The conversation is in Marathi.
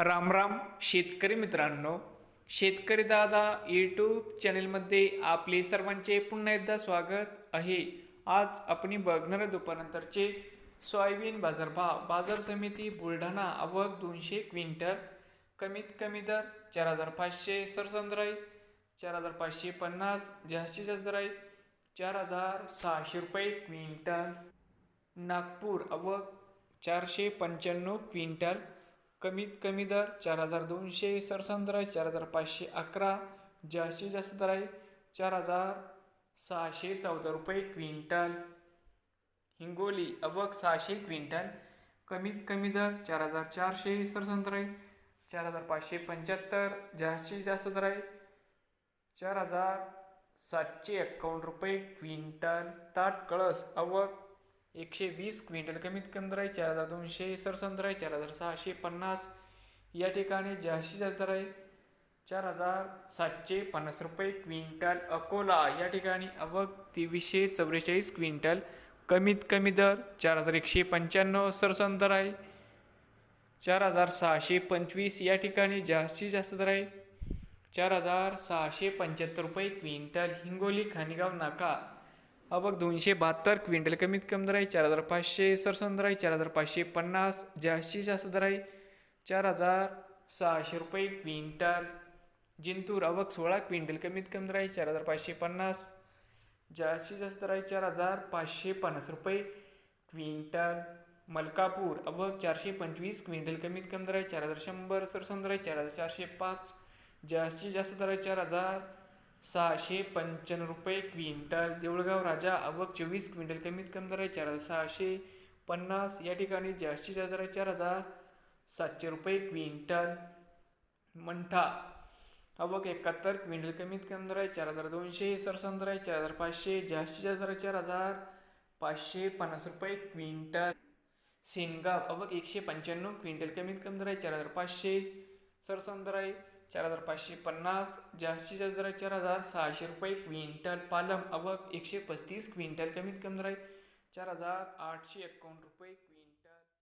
राम राम शेतकरी मित्रांनो. शेतकरी दादा यूट्यूब चॅनेलमध्ये आपले सर्वांचे पुन्हा एकदा स्वागत आहे. आज आपण बघणार दुपारनंतरचे सोयाबीन बाजारभाव. बाजार समिती बुलढाणा आवक दोनशे क्विंटल. कमीत कमी दर चार हजार पाचशे सरसंद्राई चार हजार पाचशे पन्नास जास्तीत जास्त दर आहे चार हजार सहाशे रुपये क्विंटल. नागपूर आवक चारशे पंच्याण्णव क्विंटल. कमीत कमी दर चार हजार दोनशे सरसंद्र चार हजार पाचशे अकरा जास्तीत जास्त दर आहे चार हजार सहाशे चौदा रुपये क्विंटल. हिंगोली अवक सहाशे क्विंटल. कमीत कमी दर चार हजार चारशे सरसंद्र आहे चार हजार पाचशे पंच्याहत्तर जास्तीत जास्त दर आहे चार हजार सातशे एक्कावन्न रुपये क्विंटल. ताट कळस अवक एकशे वीस क्विंटल कमीत कमी दर आहे चार हजार दोनशे सरसंद्र आहे चार हजार सहाशे पन्नास. या ठिकाणी जास्तीत जास्त दर आहे चार हजार सातशे पन्नास रुपये क्विंटल. अकोला या ठिकाणी अवघ तेवीसशे चौवेचाळीस क्विंटल. कमीत कमी दर चार हजार एकशे पंच्याण्णव सरसंद दर आहे चार हजार सहाशे पंचवीस. या ठिकाणी जास्तीत जास्त दर आहे चार हजार सहाशे पंच्याहत्तर रुपये क्विंटल. हिंगोली खानिगाव नाका. अवक दोनशे बहात्तर क्विंटल कमीत कमी दर आहे चार हजार पाचशे सरसंद दर आहे चार हजार पाचशे पन्नास जास्तीत जास्त दर आहे चार हजार सहाशे रुपये क्विंटल. जिंतूर अवक सोळा क्विंटल कमीत कमी दर आहे चार हजार पाचशे पन्नास जास्तीत जास्त दर आहे चार हजार पाचशे पन्नास रुपये क्विंटल. मलकापूर अवक चारशे पंचवीस क्विंटल कमीत कमी दर आहे चार हजार शंभर सरसंद दर आहे चार हजार चारशे पाच जास्तीत जास्त दर आहे चार हजार सहाशे पंच्याण्णव रुपये क्विंटल. देऊळगाव राजा अवक चोवीस क्विंटल. कमीत कमी दर आहे चार हजार सहाशे पन्नास. या ठिकाणी जास्तीत जास्त दर चार हजार सातशे रुपये क्विंटल. मंठा. आवक एकाहत्तर क्विंटल. कमीत कमी दर आहे चार हजार दोनशे. सरसंद दर चार हजार पाचशे. जास्तीत जास्त दर चार हजार पाचशे पन्नास रुपये क्विंटल. सेनगाव अवक एकशे पंच्याण्णव क्विंटल. कमीत कमी दर आहे चार हजार पाचशे. सरसंद दर चार हजार पाचशे पन्नास जास्तीत जास्त दर चार हजार सहाशे रुपये क्विंटल पालम अवक एकशे पस्तीस क्विंटल कमीत कमी दर आहे चार हजार आठशे एकावन्न रुपये